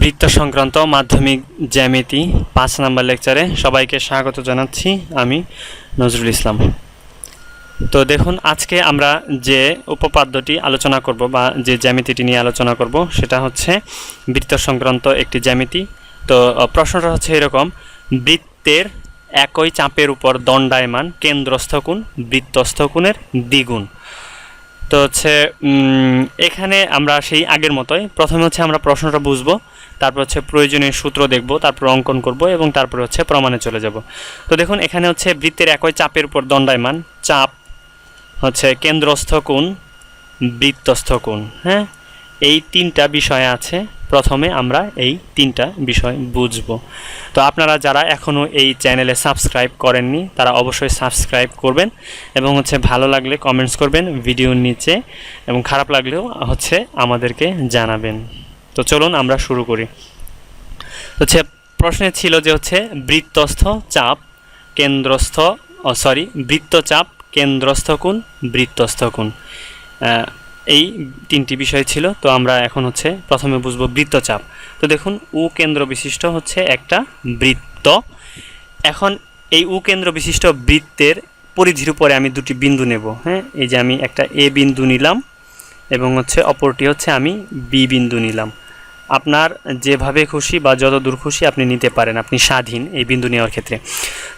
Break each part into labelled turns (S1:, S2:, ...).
S1: বৃত্ত সংক্রান্ত মাধ্যমিক জ্যামিতি পাঁচ নাম্বার লেকচারে সবাইকে স্বাগত জানাচ্ছি আমি নজরুল ইসলাম। তো দেখুন, আজকে আমরা যে উপপাদ্যটি আলোচনা করব বা যে জ্যামিতিটি নিয়ে আলোচনা করব, সেটা হচ্ছে বৃত্ত সংক্রান্ত একটি জ্যামিতি। তো প্রশ্নটা হচ্ছে এরকম, বৃত্তের একই চাপের উপর দণ্ডায়মান কেন্দ্রস্থ কোণ, বৃত্তস্থ কোণের দ্বিগুণ। তো হচ্ছে এখানে আমরা সেই আগের মতোই, প্রথমে হচ্ছে আমরা প্রশ্নটা বুঝব তারপর হচ্ছে প্রয়োজনীয় সূত্র দেখব, তারপর অঙ্কন করব এবং তারপর হচ্ছে প্রমাণে চলে যাব। তো দেখুন, এখানে হচ্ছে বৃত্তের একই চাপের উপর দণ্ডায়মান। চাপ হচ্ছে কেন্দ্রস্থ কোণ, বৃত্তস্থ কোণ হ্যাঁ? এই তিনটা বিষয় আছে। প্রথমে আমরা এই তিনটা বিষয় বুঝব। তো আপনারা যারা এখনও এই চ্যানেলে সাবস্ক্রাইব করেননি, তারা অবশ্যই সাবস্ক্রাইব করবেন এবং হচ্ছে ভালো লাগলে কমেন্টস করবেন, ভিডিওর নিচে এবং খারাপ লাগলেও হচ্ছে আমাদেরকে জানাবেন। তো চলুন আমরা শুরু করি। হচ্ছে প্রশ্নে ছিল যে হচ্ছে বৃত্তস্থ চাপ কেন্দ্রস্থ সরি বৃত্তচাপ কেন্দ্রস্থ কোণ বৃত্তস্থ আহ, এই তিনটি বিষয় ছিল তো আমরা এখন হচ্ছে প্রথমে বুঝব বৃত্তচাপ তো দেখুন উ কেন্দ্র বিশিষ্ট হচ্ছে একটা বৃত্ত। এখন এই উ কেন্দ্র বিশিষ্ট বৃত্তের পরিধির উপরে আমি দুটি বিন্দু নেব হ্যাঁ? এই যে আমি একটা এ বিন্দু নিলাম এবং হচ্ছে অপরটি হচ্ছে আমি বি বিন্দু নিলাম। আপনার যেভাবে খুশি বা যত দূর খুশি আপনি নিতে পারেন, আপনি স্বাধীন এই বিন্দু নেওয়ার ক্ষেত্রে।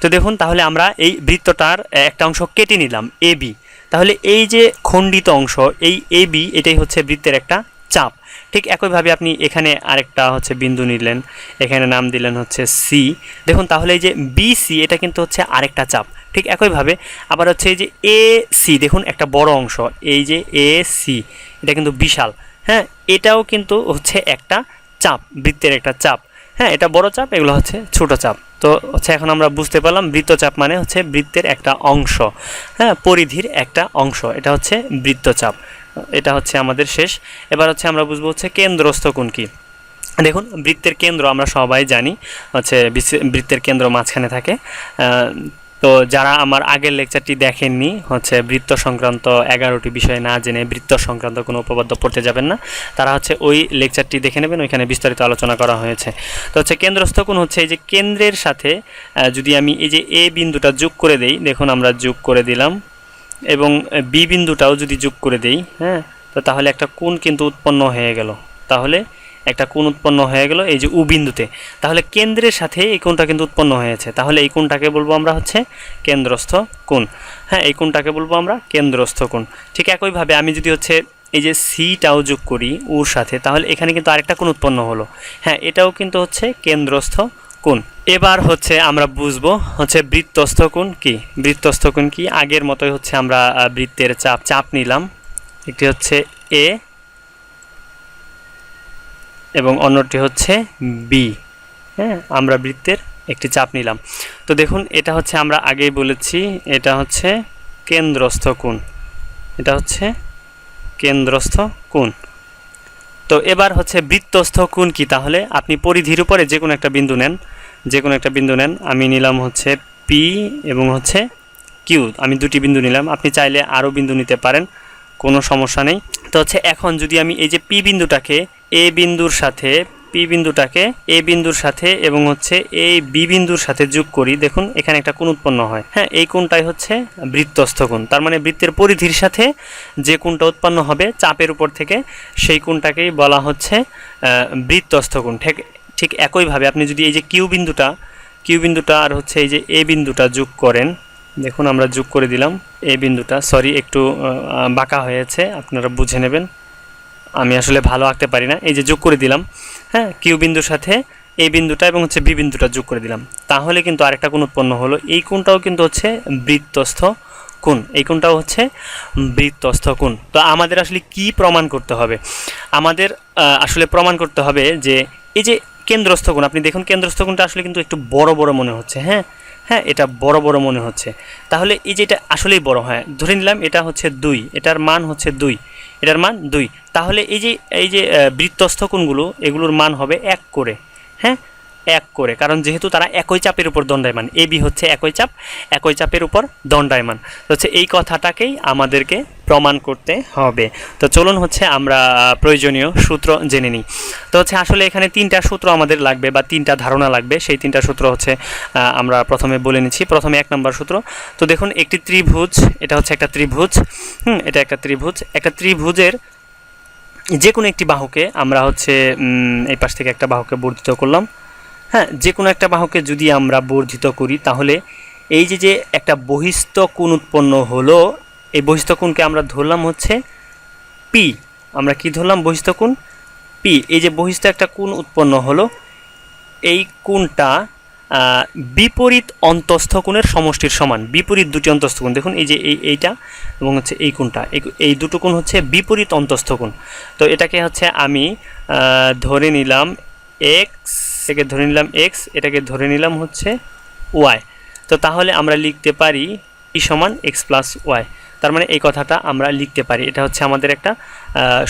S1: তো দেখুন, তাহলে আমরা এই বৃত্তটার একটা অংশ কেটে নিলাম, এ, বি। তাহলে এই যে খণ্ডিত অংশ, এই এ, বি, এটাই হচ্ছে বৃত্তের একটা চাপ। ঠিক একইভাবে আপনি এখানে আরেকটা হচ্ছে বিন্দু নিলেন, এখানে নাম দিলেন হচ্ছে সি। দেখুন, তাহলে এই যে বি, সি, এটা কিন্তু হচ্ছে আরেকটা চাপ। ঠিক একইভাবে আবার হচ্ছে এই যে এ, সি, দেখুন, একটা বড় অংশ, এই যে এ, সি, এটা কিন্তু বিশাল। হ্যাঁ এটাও কিন্তু হচ্ছে একটা চাপ, বৃত্তের একটা চাপ। হ্যাঁ এটা বড় চাপ, এগুলো হচ্ছে ছোট চাপ। তো হচ্ছে এখন আমরা বুঝতে পারলাম বৃত্তচাপ মানে হচ্ছে বৃত্তের একটা অংশ। হ্যাঁ পরিধির একটা অংশ, এটা হচ্ছে বৃত্তচাপ এটা হচ্ছে আমাদের শেষ। এবার হচ্ছে আমরা বুঝব হচ্ছে কেন্দ্রস্থ কোণ কি। দেখুন, বৃত্তের কেন্দ্র আমরা সবাই জানি, হচ্ছে বৃত্তের কেন্দ্র মাঝখানে থাকে। তো যারা আমার আগের লেকচারটি দেখেননি, হচ্ছে বৃত্ত সংক্রান্ত এগারোটি বিষয় না জেনে বৃত্ত সংক্রান্ত কোনো উপপাদ্য পড়তে যাবেন না। তারা হচ্ছে ওই লেকচারটি দেখে নেবেন, ওইখানে বিস্তারিত আলোচনা করা হয়েছে। তো হচ্ছে কেন্দ্রস্থ কোণ হচ্ছে এই যে কেন্দ্রের সাথে যদি আমি এই যে এ বিন্দুটা যোগ করে দেই, দেখুন আমরা যোগ করে দিলাম, এবং বি বিন্দুটাও যদি যোগ করে দেই হ্যাঁ তো তাহলে একটা কোণ কিন্তু উৎপন্ন হয়ে গেল। তাহলে একটা কোণ উৎপন্ন হয়ে গেল এই যে উ বিন্দুতে। তাহলে কেন্দ্রের সাথে এই কোণটা কিন্তু উৎপন্ন হয়েছে। তাহলে এই কোণটাকে বলব আমরা হচ্ছে কেন্দ্রস্থ কোণ। হ্যাঁ এই কোণটাকে বলব আমরা কেন্দ্রস্থ কোণ। ঠিক একইভাবে আমি যদি হচ্ছে এই যে সিটাও যোগ করি উর সাথে, তাহলে এখানে কিন্তু আরেকটা কোণ উৎপন্ন হলো। হ্যাঁ এটাও কিন্তু হচ্ছে কেন্দ্রস্থ কোণ। এবার হচ্ছে আমরা বুঝব হচ্ছে বৃত্তস্থ কোণ কি? বৃত্তস্থ কোণ কি? আগের মতোই হচ্ছে আমরা বৃত্তের চাপ চাপ নিলাম। একটি হচ্ছে এ এবং অন্যটি হচ্ছে বি হ্যাঁ আমরা বৃত্তের একটি চাপ নিলাম। তো দেখুন, এটা হচ্ছে আমরা আগেই বলেছি, এটা হচ্ছে কেন্দ্রস্থ কোণ। এটা হচ্ছে কেন্দ্রস্থ কোণ। তো এবার হচ্ছে বৃত্তস্থ কোণ কি? তাহলে আপনি পরিধির উপরে যে কোনো একটা বিন্দু নেন যে কোনো একটা বিন্দু নেন, আমি নিলাম হচ্ছে পি এবং হচ্ছে কিউ আমি দুটি বিন্দু নিলাম, আপনি চাইলে আরও বিন্দু নিতে পারেন, কোনো সমস্যা নেই। তো হচ্ছে এখন যদি আমি এই যে পি বিন্দুটাকে এ বিন্দুর সাথে পি বিন্দুটাকে এ বিন্দুর সাথে এবং হচ্ছে এই বি বিন্দুর সাথে যোগ করি। দেখুন, এখানে একটা কোণ উৎপন্ন হয়। হ্যাঁ এই কোণটাই হচ্ছে বৃত্তস্থ কোণ। তার মানে বৃত্তের পরিধির সাথে যে কোণটা উৎপন্ন হবে চাপের উপর থেকে সেই কোণটাকেই বলা হচ্ছে বৃত্তস্থ কোণ। ঠিক ঠিক একইভাবে আপনি যদি এই যে কিউ বিন্দুটা কিউ বিন্দুটা আর হচ্ছে এই যে এ বিন্দুটা যোগ করেন, দেখুন আমরা যোগ করে দিলাম, এ বিন্দুটা, সরি, একটু বাঁকা হয়েছে, আপনারা বুঝে নেবেন। আমি আসলে ভালো আঁকতে পারি না। এই যে যোগ করে দিলাম হ্যাঁ কিউ বিন্দুর সাথে এই বিন্দুটা এবং হচ্ছে বি বিন্দুটা যোগ করে দিলাম। তাহলে কিন্তু আরেকটা কোণ উৎপন্ন হলো। এই কোণটাও কিন্তু হচ্ছে বৃত্তস্থ কোণ। এই কোণটাও হচ্ছে বৃত্তস্থ কোণ। তো আমাদের আসলে কি প্রমাণ করতে হবে? আমাদের আসলে প্রমাণ করতে হবে যে এই যে কেন্দ্রস্থ কোণ, আপনি দেখুন কেন্দ্রস্থ কোণটা আসলে কিন্তু একটু বড় বড় মনে হচ্ছে হ্যাঁ? হ্যাঁ এটা বড় বড় মনে হচ্ছে। তাহলে এই যে এটা আসলেই বড়, হয়, ধরে নিলাম এটা হচ্ছে দুই, এটার মান হচ্ছে দুই, এটার মান দুই। তাহলে এই যে এই যে বৃত্তস্থ কোণগুলো, এগুলোর মান হবে এক করে হ্যাঁ এক করে। কারণ যেহেতু তারা একই চাপের উপর দণ্ডায়মান বি হচ্ছে একই চাপ, একই চাপের উপর দণ্ডায়মান। হচ্ছে এই কথাটাকেই আমাদেরকে প্রমাণ করতে হবে। তো চলুন হচ্ছে আমরা প্রয়োজনীয় সূত্র জেনে নিই। তো হচ্ছে আসলে এখানে তিনটা সূত্র আমাদের লাগবে বা তিনটা ধারণা লাগবে। সেই তিনটা সূত্র হচ্ছে আমরা প্রথমে বলে নিচ্ছি। প্রথমে এক নম্বর সূত্র। তো দেখুন, একটি ত্রিভুজ, এটা হচ্ছে একটা ত্রিভুজ, হুম, এটা একটা ত্রিভুজ। একটা ত্রিভুজের যে কোনো একটি বাহুকে আমরা হচ্ছে এই পাশ থেকে একটা বাহুকে বর্ধিত করলাম। হ্যাঁ যে কোনো একটা বাহুকে যদি আমরা বর্ধিত করি, তাহলে এই যে যে একটা বহিস্থ কোণ উৎপন্ন হলো এই বহিস্থ আমরা ধরলাম হচ্ছে পি আমরা কি ধরলাম বহিস্থ পি এই যে বহিস্থ একটা কোণ উৎপন্ন হলো, এই কোণটা বিপরীত অন্তস্থ কোণের সমষ্টির সমান, বিপরীত দুটি অন্তস্থ কোণ। দেখুন, এই যে এই, এইটা এবং হচ্ছে এই কোণটা, এই- দুটো কোণ হচ্ছে বিপরীত অন্তস্থ কোণ। তো এটাকে হচ্ছে আমি ধরে নিলাম এক্স থেকে ধরে নিলাম এক্স এটাকে ধরে নিলাম হচ্ছে ওয়াই তো তাহলে আমরা লিখতে পারি ই সমান এক্স প্লাস ওয়াই তার মানে এই কথাটা আমরা লিখতে পারি। এটা হচ্ছে আমাদের একটা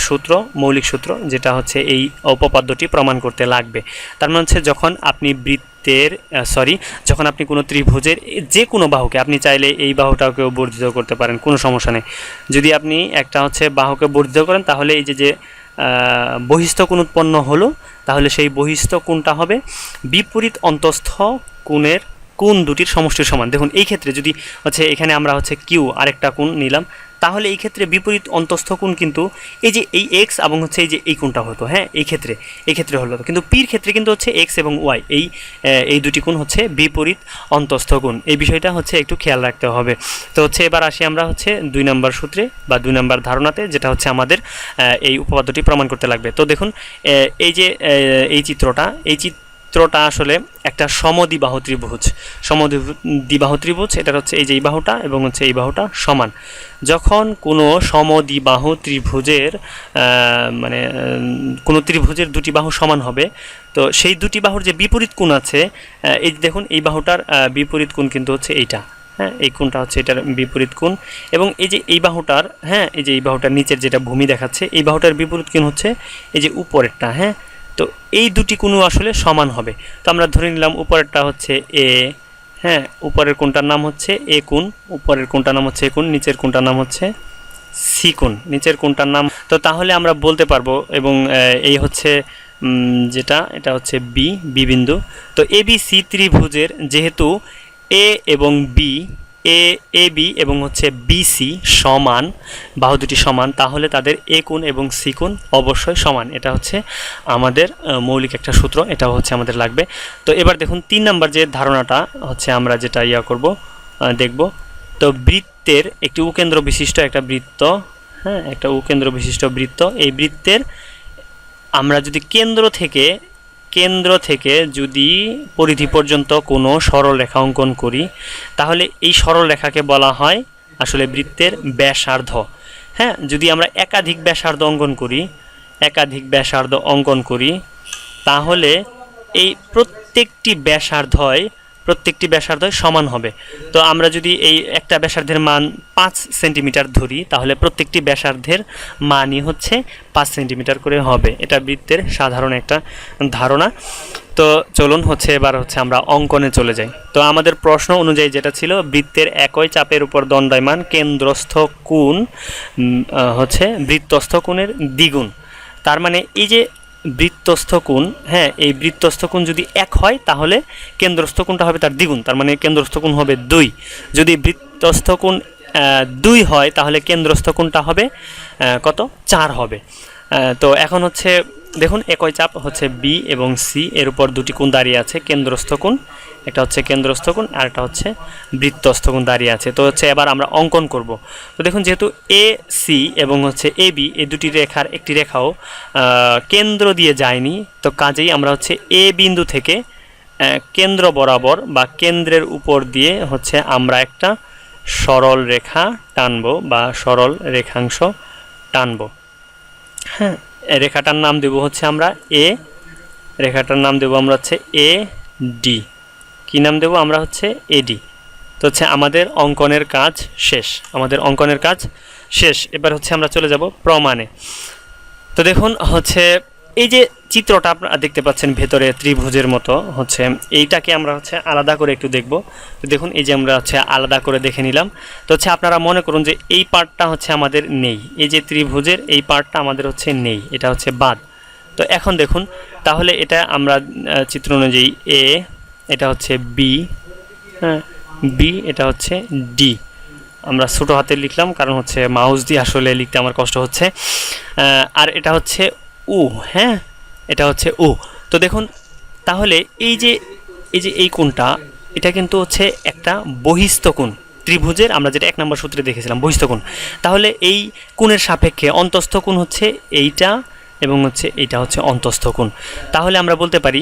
S1: সূত্র মৌলিক সূত্র যেটা হচ্ছে এই উপপাদ্যটি প্রমাণ করতে লাগবে। তার মানে হচ্ছে যখন আপনি বৃত্তের সরি যখন আপনি কোনো ত্রিভুজের যে কোনো বাহুকে আপনি চাইলে এই বাহুটাকেও বর্ধিত করতে পারেন কোনো সমস্যা নেই। যদি আপনি একটা হচ্ছে বাহুকে বর্ধিত করেন তাহলে এই যে যে আহ, বহিস্থ কোণ উৎপন্ন হলো তাহলে সেই বহিস্থ কোণটা হবে বিপরীত অন্তস্থ কোণের কোণ দুটির সমষ্টির সমান? দেখুন, এই ক্ষেত্রে যদি হচ্ছে এখানে আমরা হচ্ছে কিউ আরেকটা কোণ নিলাম, তাহলে এই ক্ষেত্রে বিপরীত অন্তস্থ কোণ কিন্তু এই যে এই এক্স এবং হচ্ছে এই যে এই কোণটা হতো হ্যাঁ? এই ক্ষেত্রে এই ক্ষেত্রে হলো। কিন্তু পির ক্ষেত্রে কিন্তু হচ্ছে এক্স এবং ওয়াই এই এই দুটি কোণ হচ্ছে বিপরীত অন্তস্থ কোণ। এই বিষয়টা হচ্ছে একটু খেয়াল রাখতে হবে। তো হচ্ছে এবার আসি আমরা হচ্ছে দুই নম্বর সূত্রে বা দুই নম্বর ধারণাতে, যেটা হচ্ছে আমাদের এই উপপাদ্যটি প্রমাণ করতে লাগবে। তো দেখুন এই যে এই চিত্রটা, এই চিত্রটা আসলে একটা সমদ্বিবাহু ত্রিভুজ। সমদ্বিবাহু ত্রিভুজ, এটা হচ্ছে এই যে এই বাহুটা এবং হচ্ছে এই বাহুটা সমান। যখন কোনো সমদ্বিবাহু ত্রিভুজের মানে কোনো ত্রিভুজের দুটি বাহু সমান হবে, তো সেই দুটি বাহুর যে বিপরীত কোণ আছে এই দেখুন, এই বাহুটার বিপরীত কোণ কিন্তু হচ্ছে এইটা। হ্যাঁ এই কোণটা হচ্ছে এটার বিপরীত কোণ এবং এই যে এই বাহুটার হ্যাঁ এই যে এই বাহুটার নিচের যেটা ভূমি দেখাচ্ছে, এই বাহুটার বিপরীত কোণ হচ্ছে এই যে উপরেরটা হ্যাঁ। তো এই দুটি কোণও আসলে সমান হবে। তো আমরা ধরে নিলাম উপরেরটা হচ্ছে এ হ্যাঁ উপরের কোণটার নাম হচ্ছে এ কোণ উপরের কোণটার নাম হচ্ছে এ কোণ নিচের কোণটার নাম হচ্ছে সি কোণ নিচের কোণটার নাম। তো তাহলে আমরা বলতে পারব এবং এই হচ্ছে যেটা, এটা হচ্ছে বি বি বিন্দু। তো এ বি সি ত্রিভুজের যেহেতু এ এবং বি এ এ বি এবং হচ্ছে বিসি সমান, বাহু দুটি সমান, তাহলে তাদের এ কোণ এবং সি কোণ অবশ্যই সমান। এটা হচ্ছে আমাদের মৌলিক একটা সূত্র, এটাও হচ্ছে আমাদের লাগবে। তো এবার দেখুন, তিন নাম্বার যে ধারণাটা হচ্ছে আমরা যেটা ইয়া করব দেখব। তো বৃত্তের একটি উকেন্দ্র বিশিষ্ট একটা বৃত্ত হ্যাঁ একটা উকেন্দ্র বিশিষ্ট বৃত্ত। এই বৃত্তের আমরা যদি কেন্দ্র থেকে কেন্দ্র থেকে যদি পরিধি পর্যন্ত কোনো সরল রেখা অঙ্কন করি, তাহলে এই সরল রেখাকে বলা হয় আসলে বৃত্তের ব্যাসার্ধ। হ্যাঁ যদি আমরা একাধিক ব্যাসার্ধ অঙ্কন করি, একাধিক ব্যাসার্ধ অঙ্কন করি, তাহলে এই প্রত্যেকটি ব্যাসার্ধয় প্রত্যেকটি ব্যাসার্ধ সমান হবে। তো আমরা যদি এই একটা ব্যাসার্ধের মান পাঁচ সেন্টিমিটার ধরি, তাহলে প্রত্যেকটি ব্যাসার্ধের মানই হচ্ছে পাঁচ সেন্টিমিটার করে হবে। এটা বৃত্তের সাধারণ একটা ধারণা। তো চলুন হচ্ছে এবার হচ্ছে আমরা অঙ্কনে চলে যাই। তো আমাদের প্রশ্ন অনুযায়ী যেটা ছিল, বৃত্তের একই চাপের উপর দণ্ডায়মান কেন্দ্রস্থ কোণ হচ্ছে বৃত্তস্থ কোণের দ্বিগুণ। তার মানে এই যে বৃত্তস্থ কোণ হ্যাঁ এই বৃত্তস্থ কোণ যদি এক হয়, তাহলে কেন্দ্রস্থ কোণটা হবে তার দ্বিগুণ, তার মানে কেন্দ্রস্থ কোণ হবে দুই। যদি বৃত্তস্থ কোণ দুই হয়, তাহলে কেন্দ্রস্থ কোণটা হবে কত? চার হবে। তো এখন হচ্ছে, দেখুন, একই চাপ হচ্ছে বি এবং সি, এর উপর দুটি কোণ দাঁড়িয়ে আছে, কেন্দ্রস্থ কোণ একটা হচ্ছে কেন্দ্রস্থ কোণ আর একটা হচ্ছে বৃত্তস্থ কোণ দাঁড়িয়ে আছে। তো হচ্ছে এবার আমরা অঙ্কন করব। তো দেখুন, যেহেতু এ সি এবং হচ্ছে এ বি এই দুটি রেখার একটি রেখাও কেন্দ্র দিয়ে যায়নি, তো কাজেই আমরা হচ্ছে এ বিন্দু থেকে কেন্দ্র বরাবর বা কেন্দ্রের উপর দিয়ে হচ্ছে আমরা একটা সরল রেখা টানবো বা সরল রেখাংশ টানবো। হ্যাঁ রেখাটার নাম দেব হচ্ছে আমরা এ রেখাটার নাম দেব আমরা হচ্ছে এ ডি কী নাম দেব? আমরা হচ্ছে এডি তো হচ্ছে আমাদের অঙ্কনের কাজ শেষ। আমাদের অঙ্কনের কাজ শেষ। এবার হচ্ছে আমরা চলে যাব প্রমাণে। তো দেখুন, হচ্ছে এই যে চিত্রটা আপনারা দেখতে পাচ্ছেন ভেতরে ত্রিভুজের মতো, হচ্ছে এইটাকে আমরা হচ্ছে আলাদা করে একটু দেখব। তো দেখুন, এই যে আমরা হচ্ছে আলাদা করে দেখে নিলাম। তো হচ্ছে আপনারা মনে করুন যে এই পার্টটা হচ্ছে আমাদের নেই। এই যে ত্রিভুজের এই পার্টটা আমাদের হচ্ছে নেই। এটা হচ্ছে বাদ। তো এখন দেখুন, তাহলে এটা আমরা চিত্র অনুযায়ী এ এটা হচ্ছে বি হ্যাঁ বি এটা হচ্ছে ডি আমরা ছোটো হাতে লিখলাম, কারণ হচ্ছে মাউস দিয়ে আসলে লিখতে আমার কষ্ট হচ্ছে। আর এটা হচ্ছে উ হ্যাঁ এটা হচ্ছে উ তো দেখুন, তাহলে এই যে এই যে এই কোণটা, এটা কিন্তু হচ্ছে একটা বহিস্থ কোণ। ত্রিভুজের, আমরা যেটা এক নম্বর সূত্রে দেখেছিলাম, বহিস্থ কোণ। তাহলে এই কোণের সাপেক্ষে অন্তস্থ কোণ হচ্ছে এইটা এবং হচ্ছে এটা হচ্ছে অন্তস্থ কোণ তাহলে আমরা বলতে পারি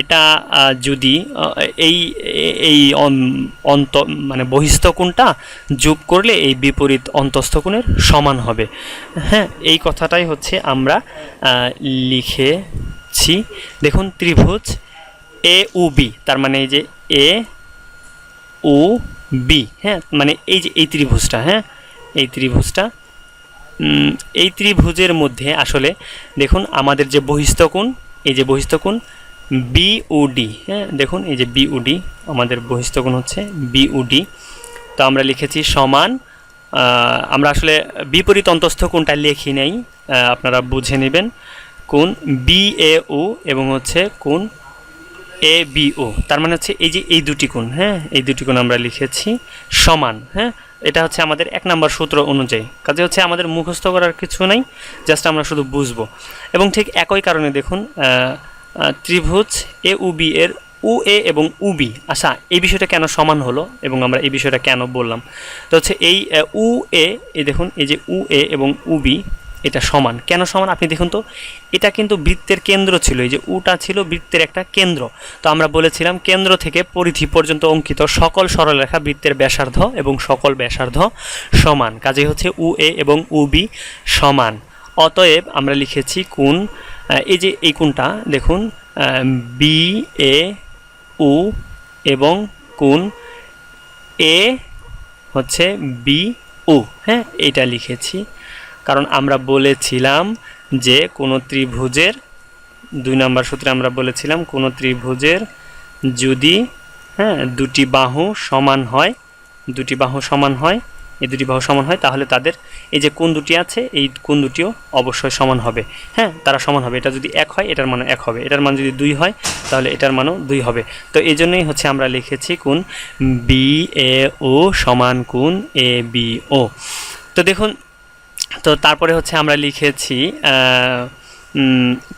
S1: এটা যদি এই এই অন্ত মানে বহিস্থ কোণটা যোগ করলে এই বিপরীত অন্তস্থ কোণের সমান হবে। হ্যাঁ এই কথাটাই হচ্ছে আমরা লিখেছি। দেখুন, ত্রিভুজ এ উ বি, তার মানে এই যে এ ও বি হ্যাঁ মানে এই যে, এই ত্রিভুজটা হ্যাঁ এই ত্রিভুজটা এই ত্রিভুজের মধ্যে আসলে দেখুন আমাদের যে বহিস্থ কোণ, এই যে বহিস্থ কোণ বি ও ডি হ্যাঁ? দেখুন এই যে বি ও ডি আমাদের বহিস্থ কোণ হচ্ছে বি ও ডি তো আমরা লিখেছি সমান আমরা আসলে বিপরীত অন্তস্থ কোণটা লিখি নেই আপনারা বুঝে নেবেন। কোন বি এ ও এবং হচ্ছে কোণ এ বি ও তার মানে হচ্ছে এই যে এই দুটি কোণ হ্যাঁ? এই দুটি কোণ আমরা লিখেছি সমান হ্যাঁ? এটা হচ্ছে আমাদের এক নম্বর সূত্র অনুযায়ী। কাজে হচ্ছে আমাদের মুখস্থ করার কিছু নাই, জাস্ট আমরা শুধু বুঝব। এবং ঠিক একই কারণে দেখুন ত্রিভুজ এ বি এর উ এ এবং উ বি আচ্ছা এই বিষয়টা কেন সমান হলো এবং আমরা এই বিষয়টা কেন বললাম? তো হচ্ছে এই উ এ দেখুন, এই যে উ এ এবং উ বি এটা সমান। কেন সমান? আপনি দেখুন তো, এটা কিন্তু বৃত্তের কেন্দ্র ছিল, এই যে উটা ছিল বৃত্তের একটা কেন্দ্র। তো আমরা বলেছিলাম কেন্দ্র থেকে পরিধি পর্যন্ত অঙ্কিত সকল সরলরেখা বৃত্তের ব্যাসার্ধ এবং সকল ব্যাসার্ধ সমান। কাজে হচ্ছে উ এ এবং উ বি সমান। অতএব আমরা লিখেছি কোন এই যে এই কোনটা দেখুন বি এ উ এবং কোন এ হচ্ছে বি ও হ্যাঁ এটা লিখেছি। কারণ আমরা বলেছিলাম যে কোনো ত্রিভুজের, দুই নম্বর সূত্রে আমরা বলেছিলাম কোনো ত্রিভুজের যদি হ্যাঁ দুটি বাহু সমান হয়, দুটি বাহু সমান হয়, এই দুটি বাহু সমান হয়, তাহলে তাদের, এই যে কোন দুটি আছে, এই কোন দুটিও অবশ্যই সমান হবে। হ্যাঁ তারা সমান হবে। এটা যদি এক হয়, এটার মানও এক হবে। এটার মান যদি দুই হয়, তাহলে এটার মানও দুই হবে। তো এই জন্যই হচ্ছে আমরা লিখেছি কোন বি এ ও সমান কোন এ বি ও তো দেখুন তো তারপরে হচ্ছে আমরা লিখেছি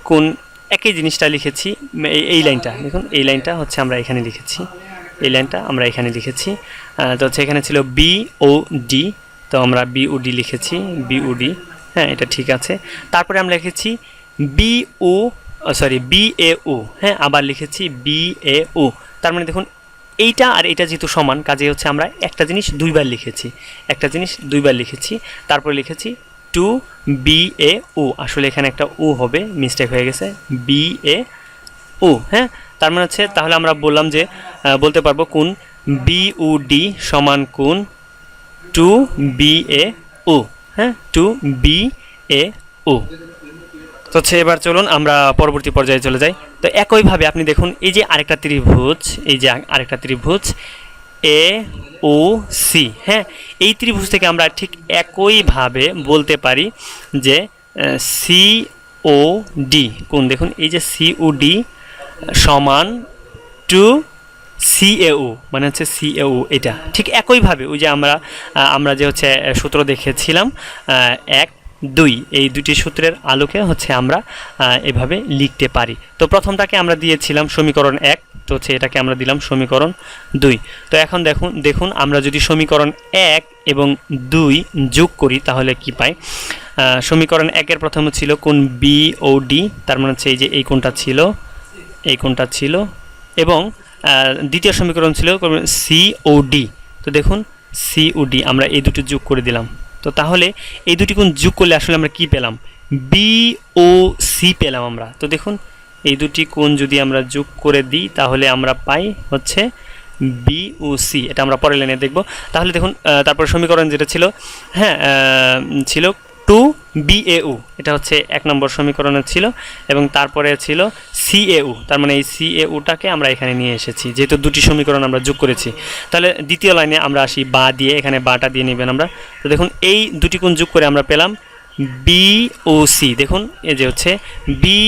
S1: কোন একই জিনিসটা লিখেছি এই- লাইনটা, দেখুন, এই লাইনটা হচ্ছে আমরা এখানে লিখেছি, এই লাইনটা আমরা এখানে লিখেছি তো হচ্ছে এখানে ছিল বি ও ডি তো আমরা বি ও ডি লিখেছি বি ও ডি হ্যাঁ এটা ঠিক আছে, তারপরে আমরা লিখেছি B O sorry B A O হ্যাঁ আবার লিখেছি বি এ ও তার মানে দেখুন এইটা আর এটা যেহেতু সমান কাজে হচ্ছে আমরা একটা জিনিস দুইবার লিখেছি। একটা জিনিস দুইবার লিখেছি, তারপর লিখেছি টু বি এ ও। আসলে এখানে একটা ও হবে মিস্টেক হয়ে গেছে, বি এ ও হ্যাঁ? তার মানে হচ্ছে, তাহলে আমরা বললাম যে বলতে পারব কোন বি ও ডি সমান কোন টু বি এ ও হ্যাঁ? Two B A O. তো হচ্ছে এবার চলুন, আমরা পরবর্তী পর্যায়ে চলে যাই। তো একইভাবে আপনি দেখুন, এই যে আরেকটা ত্রিভুজ, এই যে আরেকটা ত্রিভুজ, এ ও সি হ্যাঁ? এই ত্রিভুজ থেকে আমরা ঠিক একইভাবে বলতে পারি যে সি, ও, ডি। কোন দেখুন, এই যে সি ও ডি, সমান টু সিএও মানে হচ্ছে সিএও এটা। ঠিক একইভাবে, ওই যে আমরা আমরা যে হচ্ছে সূত্র দেখেছিলাম এক দুই, এই দুটি সূত্রের আলোকে হচ্ছে আমরা এভাবে লিখতে পারি। তো প্রথমটাকে আমরা দিয়েছিলাম সমীকরণ এক, তো হচ্ছে এটাকে আমরা দিলাম সমীকরণ দুই। তো এখন দেখুন দেখুন আমরা যদি সমীকরণ এক এবং দুই যোগ করি তাহলে কি পাই? সমীকরণ একের প্রথমে ছিল কোন বি ও ডি তার মানে হচ্ছে এই যে এই কোনটা ছিল, এই কোনটা ছিল, এবং দ্বিতীয় সমীকরণ ছিল সি ও ডি তো দেখুন সি ও ডি আমরা এই দুটো যোগ করে দিলাম। তো তাহলে এই দুটি কোণ যোগ করলে আসলে আমরা কি পেলাম? বি ও সি পেলাম আমরা। তো দেখুন, এই দুটি কোণ যদি আমরা যোগ করে দিই, তাহলে আমরা পাই হচ্ছে বি ও সি এটা আমরা পরের লাইনে দেখব। তাহলে দেখুন তারপর সমীকরণ যেটা ছিল হ্যাঁ ছিল টু বিএউ এটা হচ্ছে এক নম্বর সমীকরণে ছিল এবং তারপরে ছিল সিএউ তার মানে এই সিএউটাকে আমরা এখানে নিয়ে এসেছি, যেহেতু দুটি সমীকরণ আমরা যোগ করেছি। তাহলে দ্বিতীয় লাইনে আমরা আসি, বা দিয়ে, এখানে বাটা দিয়ে নেবেন আমরা। তো দেখুন, এই দুটি কোণ যোগ করে আমরা পেলাম বি ও সি দেখুন, এই যে হচ্ছে বি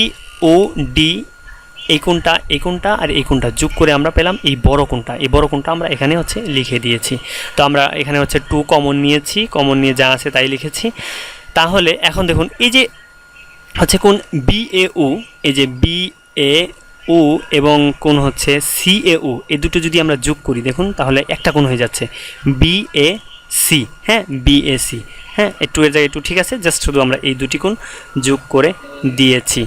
S1: ও ডি এই কোণটা এই কোণটা আর এই কোণটা যোগ করে আমরা পেলাম এই বড় কোণটা। এই বড় কোণটা আমরা এখানে হচ্ছে লিখে দিয়েছি। তো আমরা এখানে হচ্ছে টু কমন নিয়েছি, কমন নিয়ে যা আছে তাই লিখেছি। তাহলে এখন দেখুন, এই যে হচ্ছে কোন বি এ উ এই যে বি এ উ এবং কোন হচ্ছে সি এ উ এই দুটো যদি আমরা যোগ করি, দেখুন তাহলে একটা কোন হয়ে যাচ্ছে। বি এ সি হ্যাঁ? বি এ সি হ্যাঁ? টু এর জায়গায় টু ঠিক আছে? জাস্ট শুধু আমরা এই দুটি কোণ যোগ করে দিয়েছি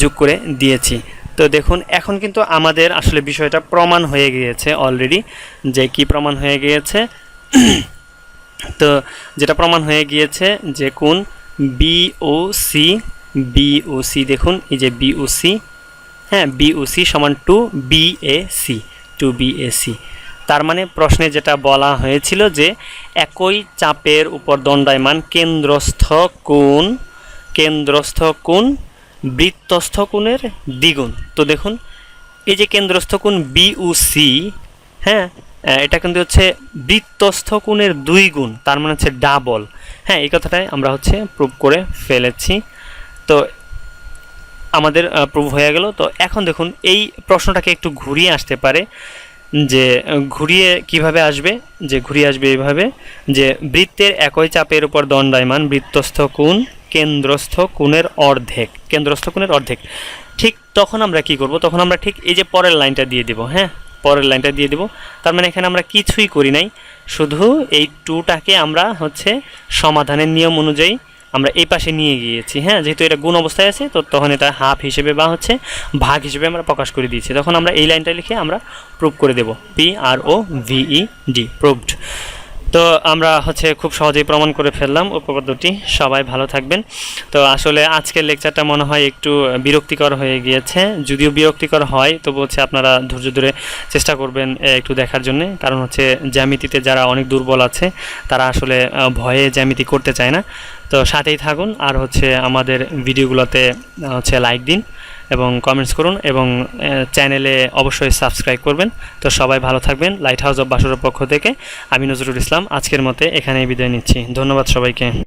S1: যোগ করে দিয়েছি। তো দেখুন, এখন কিন্তু আমাদের আসলে বিষয়টা প্রমাণ হয়ে গিয়েছে অলরেডি যে কি প্রমাণ হয়ে গিয়েছে? তো যেটা প্রমাণ হয়ে গিয়েছে যে কোন বিও সি বিও সি দেখুন, এই যে বিও সি হ্যাঁ বিও সি সমান to B A C two B A C তার মানে প্রশ্নে যেটা বলা হয়েছিল যে একই চাপের উপর দণ্ডায়মান কেন্দ্রস্থ কোণ কেন্দ্রস্থ কোণ, বৃত্তস্থ কোণের দ্বিগুণ। তো দেখুন, এই যে কেন্দ্রস্থ কোণ বিউসি হ্যাঁ এটা কিন্তু হচ্ছে বৃত্তস্থ কোণের দুই গুণ, তার মানে হচ্ছে ডাবল হ্যাঁ এই কথাটাই আমরা হচ্ছে প্রুভ করে ফেলেছি। তো আমাদের প্রুভ হয়ে গেল। তো এখন দেখুন, এই প্রশ্নটাকে একটু ঘুরিয়ে আসতে পারে যে, ঘুরিয়ে কীভাবে আসবে? যে ঘুরিয়ে আসবে এইভাবে যে বৃত্তের একই চাপের উপর দণ্ডায়মান বৃত্তস্থ কোণ, কেন্দ্রস্থ কোণের অর্ধেক, কেন্দ্রস্থ কোণের অর্ধেক। ঠিক তখন আমরা কি করব? তখন আমরা ঠিক এই যে পরের লাইনটা দিয়ে দিব হ্যাঁ? পরের লাইনটা দিয়ে দেব। তার মানে এখানে আমরা কিছুই করি নাই। শুধু এই টুটাকে আমরা হচ্ছে সমাধানের নিয়ম অনুযায়ী আমরা এই পাশে নিয়ে গিয়েছি। হ্যাঁ যেহেতু এটা গুণ অবস্থায় আছে, তো তখন এটা হাফ হিসেবে বা হচ্ছে ভাগ হিসেবে আমরা প্রকাশ করে দিয়েছি। তখন আমরা এই লাইনটা লিখে আমরা প্রুভ করে দেব। P R O V E D proved তো আমরা হচ্ছে খুব সহজেই প্রমাণ করে ফেললাম উপপাদ্যটি সবাই ভালো থাকবেন। তো আসলে আজকের লেকচারটা মনে হয় একটু বিরক্তিকর হয়ে গিয়েছে। যদিও বিরক্তিকর হয়, তবু হচ্ছে আপনারা ধৈর্য ধরে চেষ্টা করবেন একটু দেখার জন্য। কারণ হচ্ছে জ্যামিতিতে যারা অনেক দুর্বল আছে, তারা আসলে ভয়ে জ্যামিতি করতে চায় না। তো সাথেই থাকুন, আর হচ্ছে আমাদের ভিডিওগুলোতে হচ্ছে লাইক দিন। এবং কমেন্টস করুন এবং চ্যানেলে অবশ্যই সাবস্ক্রাইব করবেন। তো সবাই ভালো থাকবেন। লাইট হাউস অফ বাসুরের পক্ষ থেকে আমি নজরুল ইসলাম। আজকের মতে এখানেই বিদায় নিচ্ছি। ধন্যবাদ সবাইকে।